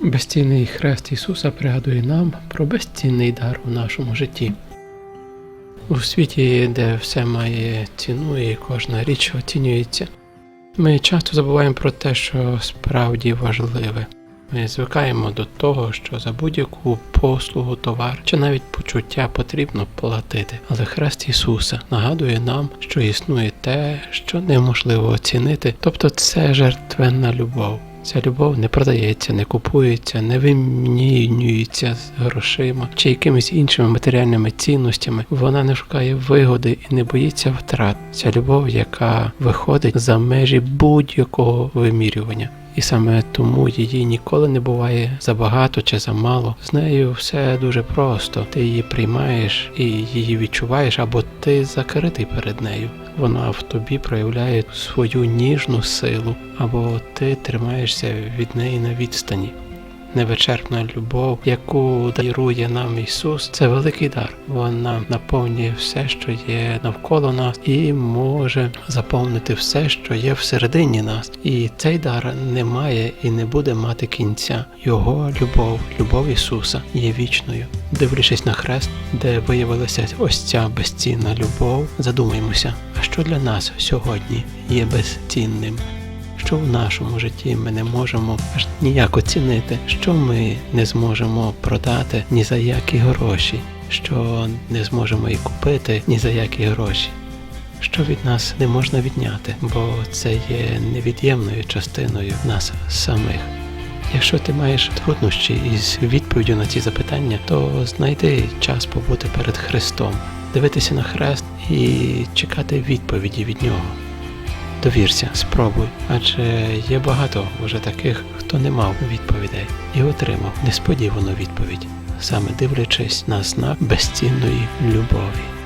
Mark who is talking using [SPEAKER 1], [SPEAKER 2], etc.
[SPEAKER 1] Безцінний хрест Ісуса пригадує нам про безцінний дар у нашому житті. У світі, де все має ціну і кожна річ оцінюється, ми часто забуваємо про те, що справді важливе. Ми звикаємо до того, що за будь-яку послугу, товар чи навіть почуття потрібно платити. Але хрест Ісуса нагадує нам, що існує те, що неможливо оцінити, тобто це жертвенна любов. Ця любов не продається, не купується, не вимінюється з грошима чи якимись іншими матеріальними цінностями. Вона не шукає вигоди і не боїться втрат. Ця любов, яка виходить за межі будь-якого вимірювання. І саме тому її ніколи не буває забагато чи замало. З нею все дуже просто. Ти її приймаєш і її відчуваєш, або ти закритий перед нею. Вона в тобі проявляє свою ніжну силу, або ти тримаєшся від неї на відстані. Невичерпна любов, яку дарує нам Ісус, це великий дар. Вона наповнює все, що є навколо нас, і може заповнити все, що є всередині нас. І цей дар не має і не буде мати кінця. Його любов, любов Ісуса є вічною. Дивлячись на хрест, де виявилася ось ця безцінна любов, задумаймося, а що для нас сьогодні є безцінним що в нашому житті ми не можемо аж ніяк оцінити, що ми не зможемо продати ні за які гроші, що не зможемо і купити ні за які гроші. Що від нас не можна відняти, бо це є невід'ємною частиною нас самих. Якщо ти маєш труднощі із відповіддю на ці запитання, то знайди час побути перед Христом, дивитися на хрест і чекати відповіді від нього. Довірся, спробуй, адже є багато вже таких, хто не мав відповідей і отримав несподівану відповідь, саме дивлячись на знак безцінної любові.